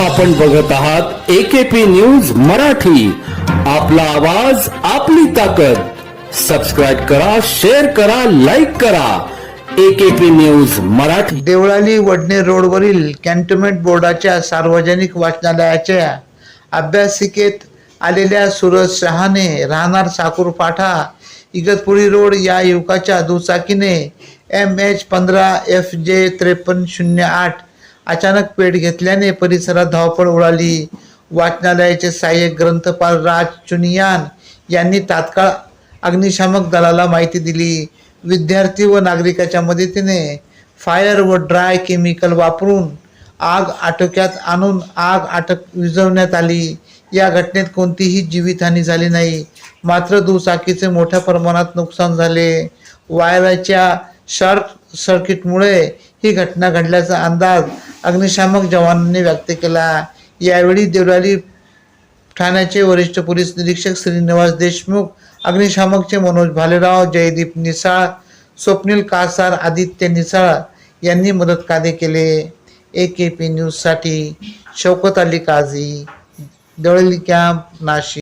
आपण बघत आहात एकेपी न्यूज मराठी. आपला आवाज आपली ताकद. सबस्क्राईब करा शेअर करा लाईक करा. AKP news Marathi. Deolali Wadne रोडवरील कॅन्टोन्मेंट बोर्डाच्या सार्वजनिक वाचनालयाच्या अभ्यासिकेत आलेल्या सूरज शहाने राहणार साकूर पाठा इगतपुरी रोड या युवकाच्या दुचाकीने एम एच पंधरा एफ जे त्रेपन्न शून्य आठ अचानक पेट घेतल्याने परिसरात धावपळ उडाली. वाचनालयाचे सहाय्यक ग्रंथपाल राज चुनियान यांनी तात्काळ अग्निशामक दलाला माहिती दिली. विद्यार्थी व नागरिकाच्या मदतीने फायर व ड्राय केमिकल वापरून आग आटोक्यात आणून आग आटक विझवण्यात आली. या घटनेत कोणतीही जीवितहानी झाली नाही. मात्र दुचाकीचे मोठ्या प्रमाणात नुकसान झाले. वायराच्या शॉर्ट सर्किटमुळे ही घटना घडल्याचा अंदाज अग्निशामक जवानांनी व्यक्त केला. यावेळी देवळाली ठाण्याचे वरिष्ठ पोलीस निरीक्षक श्रीनिवास देशमुख अग्निशामकचे मनोज भालेराव जयदीप निसाळ स्वप्नील कासार आदित्य निसाळ यांनी मदत कार्य केले. ए के पी न्यूजसाठी शौकत अली काझी दळली कॅम्प नाशिक.